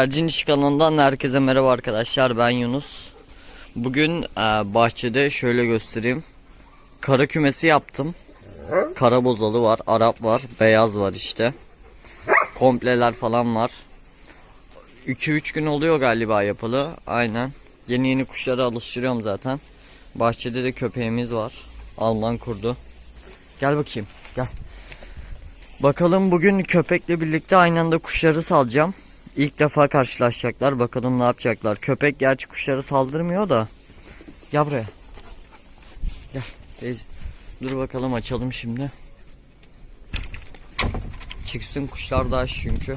Güvercin İşi kanalından herkese merhaba arkadaşlar ben Yunus. Bugün e, bahçede şöyle göstereyim. Kara kümesi yaptım. Kara bozalı var, Arap var, beyaz var işte. Kompleler falan var. 2-3 gün oluyor galiba yapılı. Aynen. Yeni yeni kuşlara alıştırıyorum zaten. Bahçede de köpeğimiz var. Allah'ın kurdu. Gel bakayım. Gel. Bakalım bugün köpekle birlikte aynı anda kuşları salacağım. İlk defa karşılaşacaklar. Bakalım ne yapacaklar. Köpek gerçi kuşları saldırmıyor da. Gel buraya. Gel. Teyze. Dur bakalım açalım şimdi. Çıksın kuşlar da aç çünkü.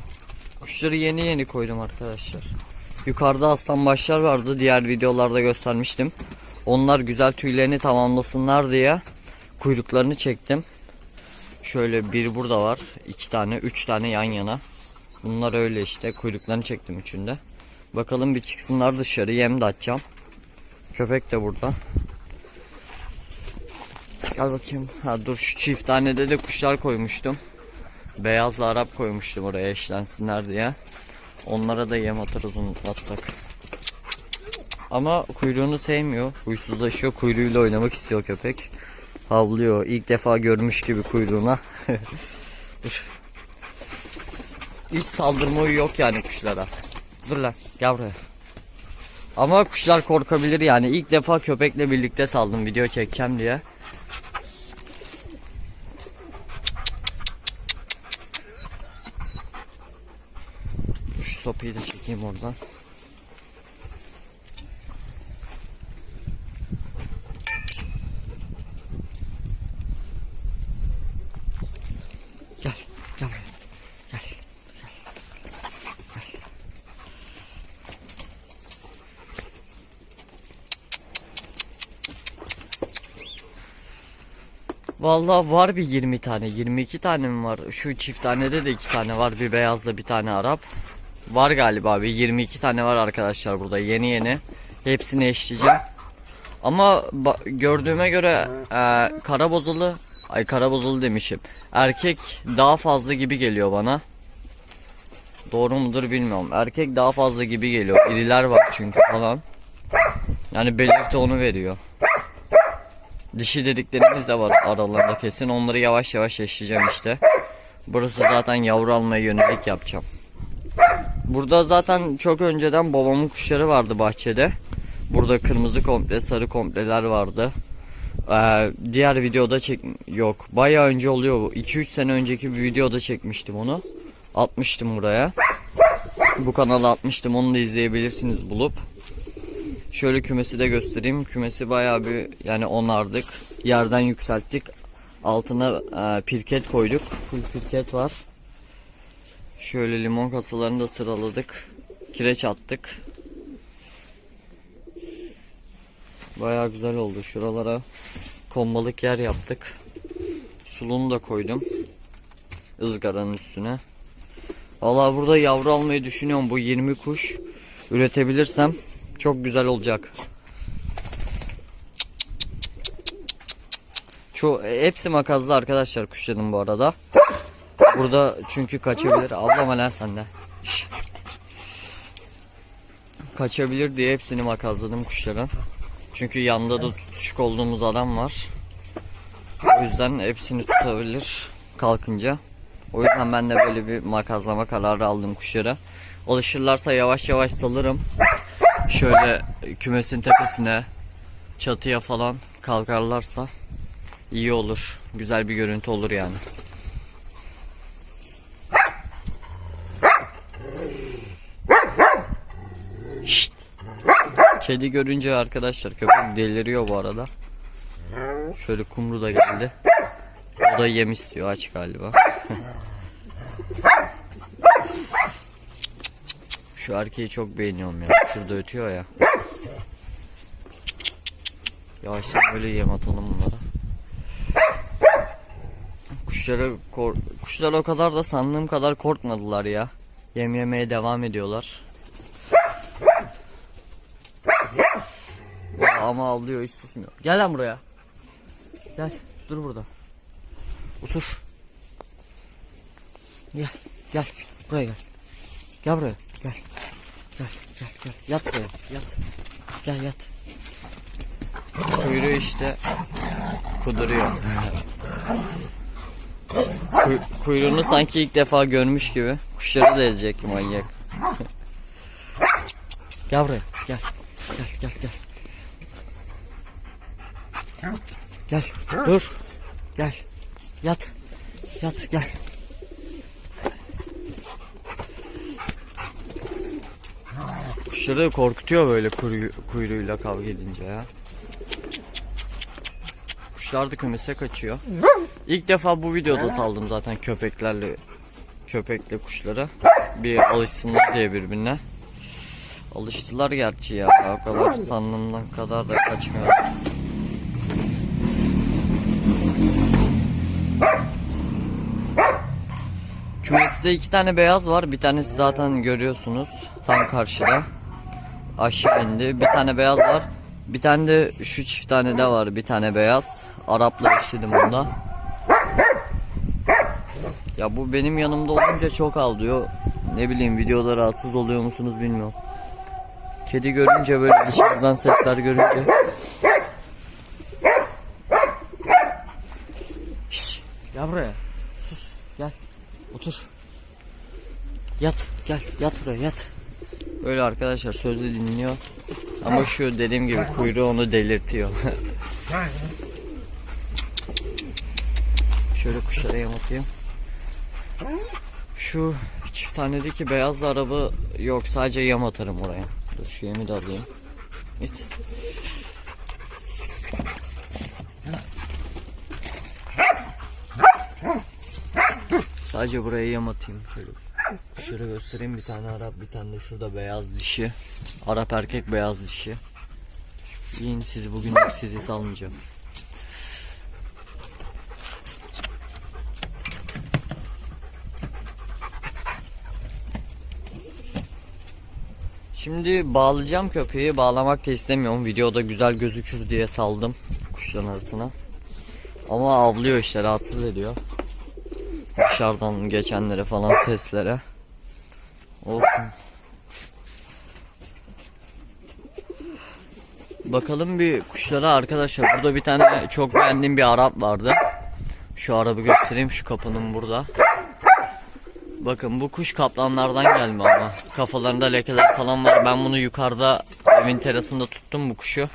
Kuşları yeni yeni koydum arkadaşlar. Yukarıda aslan başlar vardı. Diğer videolarda göstermiştim. Onlar güzel tüylerini tamamlasınlar diye kuyruklarını çektim. Şöyle bir burada var. iki tane, üç tane yan yana. Bunlar öyle işte. Kuyruklarını çektim üçünde. Bakalım bir çıksınlar dışarı. Yem de açacağım. Köpek de burada. Gel bakayım. Ha dur şu çift tanede de kuşlar koymuştum. Beyazla Arap koymuştum oraya eşlensinler diye. Onlara da yem atarız unutmazsak. Ama kuyruğunu sevmiyor. Huysuzlaşıyor. Kuyruğuyla oynamak istiyor köpek. Havlıyor. İlk defa görmüş gibi kuyruğuna. Dur. Hiç saldırma yok yani kuşlara. Dur lan gel buraya. Ama kuşlar korkabilir yani. İlk defa köpekle birlikte saldım video çekeceğim diye. Şu sopayı da çekeyim oradan. Gel, gel buraya. Gel. Gel. Gel. Vallahi var bir 20 tane, 22 tane mi var? Şu çift tanede de 2 tane var. Bir beyazla bir tane Arap. Var galiba bir 22 tane var arkadaşlar burada yeni yeni. Hepsini eşleyeceğim. Ama gördüğüme göre e, kara bozulu ay kara bozulu demişim. Erkek daha fazla gibi geliyor bana. Doğru mudur bilmiyorum. Erkek daha fazla gibi geliyor. İriler var çünkü falan. Yani belirti onu veriyor. Dişi dediklerimiz de var aralarında kesin. Onları yavaş yavaş eşleyeceğim işte. Burası zaten yavru almaya yönelik yapacağım. Burada zaten çok önceden babamın kuşları vardı bahçede. Burada kırmızı komple, sarı kompleler vardı. Ee, diğer videoda çek yok. Bayağı önce oluyor bu. 2-3 sene önceki bir videoda çekmiştim onu. Atmıştım buraya. Bu kanala atmıştım. Onu da izleyebilirsiniz bulup. Şöyle kümesi de göstereyim. Kümesi bayağı bir yani onardık. Yerden yükselttik. Altına e, pirket koyduk. Full pirket var. Şöyle limon kasalarını da sıraladık. Kireç attık. Bayağı güzel oldu. Şuralara konmalık yer yaptık. Suluğunu da koydum. ızgaranın üstüne. Valla burada yavru almayı düşünüyorum. Bu 20 kuş üretebilirsem çok güzel olacak. Şu hepsi makazlı arkadaşlar kuşların bu arada. Burada çünkü kaçabilir. Ablama lan sen de. Şş. Kaçabilir diye hepsini makazladım kuşların. Çünkü yanında da tutuşuk olduğumuz adam var. O yüzden hepsini tutabilir kalkınca. O yüzden ben de böyle bir makazlama kararı aldım kuşlara. Alışırlarsa yavaş yavaş salırım. Şöyle kümesin tepesine, çatıya falan kalkarlarsa iyi olur. Güzel bir görüntü olur yani. Şşt. Kedi görünce arkadaşlar köpek deliriyor bu arada. Şöyle kumru da geldi. O da yem istiyor aç galiba. Şu erkeği çok beğeniyorum ya. Şurada ötüyor ya. Yavaştan böyle yem atalım bunlara. Kuşlara kuşlar o kadar da sandığım kadar korkmadılar ya. Yem yemeye devam ediyorlar. Ya ama avlıyor hiç susmuyor. Gel lan buraya. Gel dur burada. Otur. Gel gel buraya gel. Gel buraya gel. Gel gel gel. Yat buraya. Yat. Gel yat. Kuyruğu işte kuduruyor. Kuy- kuyruğunu sanki ilk defa görmüş gibi. Kuşları da ezecek manyak. gel buraya. Gel. Gel gel gel. Gel. Dur. Gel. Yat. Yat gel. Kuşları korkutuyor böyle kuyruğu, kuyruğuyla kavga edince ya. Kuşlar da kümese kaçıyor. İlk defa bu videoda saldım zaten köpeklerle köpekle kuşlara. Bir alışsınlar diye birbirine. Alıştılar gerçi ya. O kadar sandığımdan kadar da kaçmıyorlar. Kümeste iki tane beyaz var. Bir tanesi zaten görüyorsunuz. Tam karşıda. Aşağı indi. Bir tane beyaz var. Bir tane de şu çift tane de var. Bir tane beyaz. Arapla eşledim onda. Ya bu benim yanımda olunca çok ağlıyor. Ne bileyim videoda rahatsız oluyor musunuz bilmiyorum. Kedi görünce böyle dışarıdan sesler görünce. Şşş, gel buraya. Sus gel. Otur. Yat gel yat buraya yat. Böyle arkadaşlar sözlü dinliyor. Ama şu dediğim gibi kuyruğu onu delirtiyor. Şöyle kuşlara yem atayım. Şu çift tanedeki beyaz araba yok sadece yem atarım oraya. Dur şu yemi de alayım. Git. Sadece buraya yem atayım. Şöyle Şöyle göstereyim bir tane Arap bir tane de şurada beyaz dişi. Arap erkek beyaz dişi. Yiyin siz bugün sizi salmayacağım. Şimdi bağlayacağım köpeği. Bağlamak da istemiyorum. Videoda güzel gözükür diye saldım kuşların arasına. Ama avlıyor işte rahatsız ediyor. Dışarıdan geçenlere falan seslere. Olsun. Bakalım bir kuşlara arkadaşlar. Burada bir tane çok beğendiğim bir Arap vardı. Şu arabı göstereyim şu kapının burada. Bakın bu kuş kaplanlardan gelme ama. Kafalarında lekeler falan var. Ben bunu yukarıda evin terasında tuttum bu kuşu.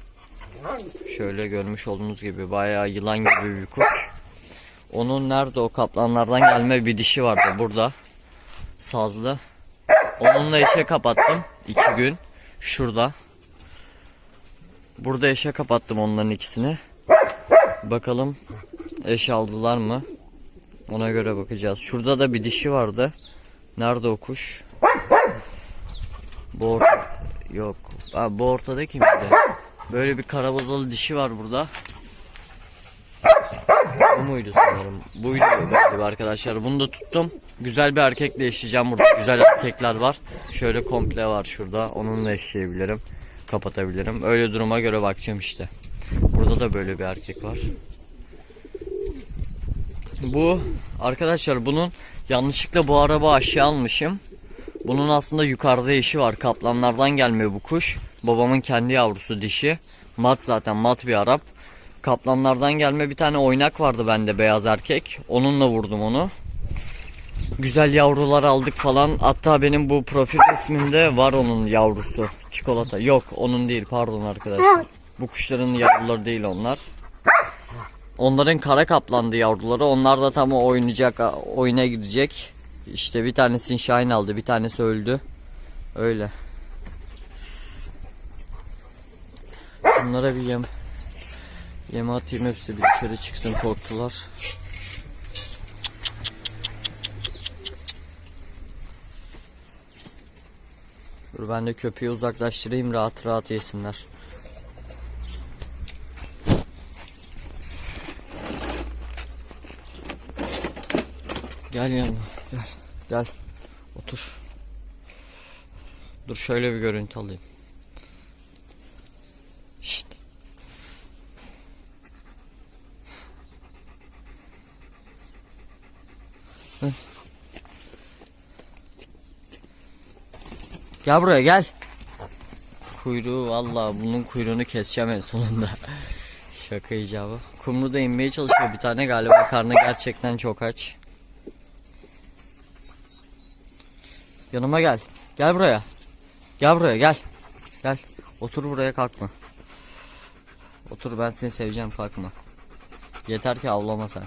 Şöyle görmüş olduğunuz gibi bayağı yılan gibi bir kuş. Onun nerede o kaplanlardan gelme bir dişi vardı burada. Sazlı. Onunla eşe kapattım. iki gün. Şurada. Burada eşe kapattım onların ikisini. Bakalım eş aldılar mı? Ona göre bakacağız. Şurada da bir dişi vardı. Nerede o kuş? Bu orta... Yok. Ha, bu ortadaki miydi? Böyle bir karabozalı dişi var burada. Bu muydu sanırım? Buydu galiba arkadaşlar. Bunu da tuttum. Güzel bir erkekle eşleyeceğim burada. Güzel erkekler var. Şöyle komple var şurada. Onunla eşleyebilirim. Kapatabilirim. Öyle duruma göre bakacağım işte. Burada da böyle bir erkek var. Bu arkadaşlar bunun yanlışlıkla bu araba aşağı almışım. Bunun aslında yukarıda eşi var. Kaplanlardan gelmiyor bu kuş. Babamın kendi yavrusu dişi. Mat zaten mat bir Arap. Kaplanlardan gelme bir tane oynak vardı bende beyaz erkek. Onunla vurdum onu. Güzel yavrular aldık falan. Hatta benim bu profil resmimde var onun yavrusu. Çikolata. Yok onun değil pardon arkadaşlar. Bu kuşların yavruları değil onlar. Onların kara kaplandı yavruları. Onlar da tam oynayacak, oyuna girecek. İşte bir tanesini Şahin aldı, bir tanesi öldü. Öyle. Bunlara bir yem yem atayım hepsi bir dışarı çıksın korktular. Dur ben de köpeği uzaklaştırayım rahat rahat yesinler. Gel yanıma gel gel otur. Dur şöyle bir görüntü alayım. Gel buraya gel. kuyruğu valla bunun kuyruğunu keseceğim en sonunda. Şaka icabı. Kumru da inmeye çalışıyor bir tane galiba karnı gerçekten çok aç. Yanıma gel. Gel buraya. Gel buraya gel. Gel. Otur buraya kalkma. Otur ben seni seveceğim kalkma. Yeter ki avlama sen.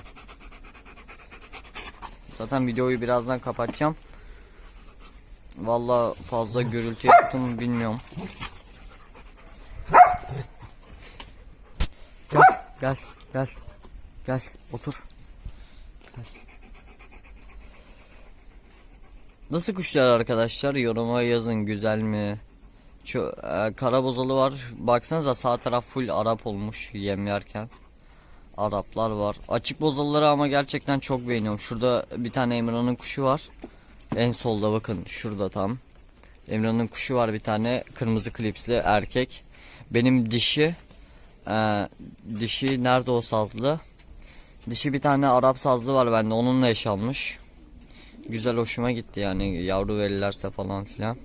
Zaten videoyu birazdan kapatacağım. Valla fazla gürültü yaptım bilmiyorum. Gel gel gel. Gel otur. Gel. Nasıl kuşlar arkadaşlar? Yoruma yazın güzel mi? Şu e, kara bozalı var. Baksanıza sağ taraf full Arap olmuş yem yerken. Araplar var. Açık bozalıları ama gerçekten çok beğeniyorum. Şurada bir tane Emrah'ın kuşu var. En solda bakın şurada tam. Emrah'ın kuşu var bir tane kırmızı klipsli erkek. Benim dişi e, dişi nerede o sazlı? Dişi bir tane Arap sazlı var bende onunla yaşanmış. Güzel hoşuma gitti yani yavru verirlerse falan filan.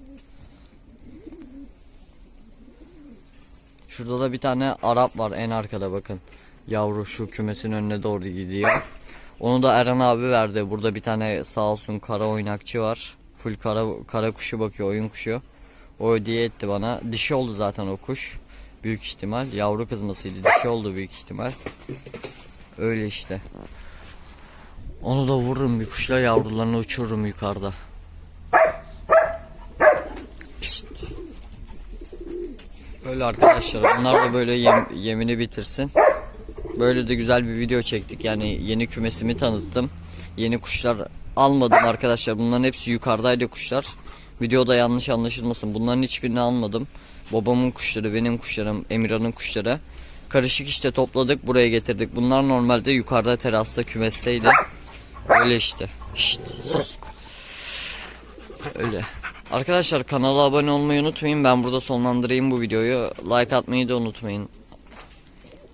Şurada da bir tane Arap var en arkada bakın. Yavru şu kümesin önüne doğru gidiyor. Onu da Eren abi verdi. Burada bir tane sağ olsun kara oynakçı var. Full kara kara kuşu bakıyor oyun kuşu. O hediye etti bana. Dişi oldu zaten o kuş. Büyük ihtimal. Yavru kızmasıydı. Dişi oldu büyük ihtimal. Öyle işte. Onu da vururum bir kuşla yavrularını uçururum yukarıda. Pişt. Öyle arkadaşlar. Bunlar da böyle yem, yemini bitirsin. Böyle de güzel bir video çektik. Yani yeni kümesimi tanıttım. Yeni kuşlar almadım arkadaşlar. Bunların hepsi yukarıdaydı kuşlar. Videoda yanlış anlaşılmasın. Bunların hiçbirini almadım. Babamın kuşları, benim kuşlarım, Emirhan'ın kuşları. Karışık işte topladık buraya getirdik. Bunlar normalde yukarıda terasta kümesteydi. Öyle işte. Şşt, sus. Öyle. Arkadaşlar kanala abone olmayı unutmayın. Ben burada sonlandırayım bu videoyu. Like atmayı da unutmayın.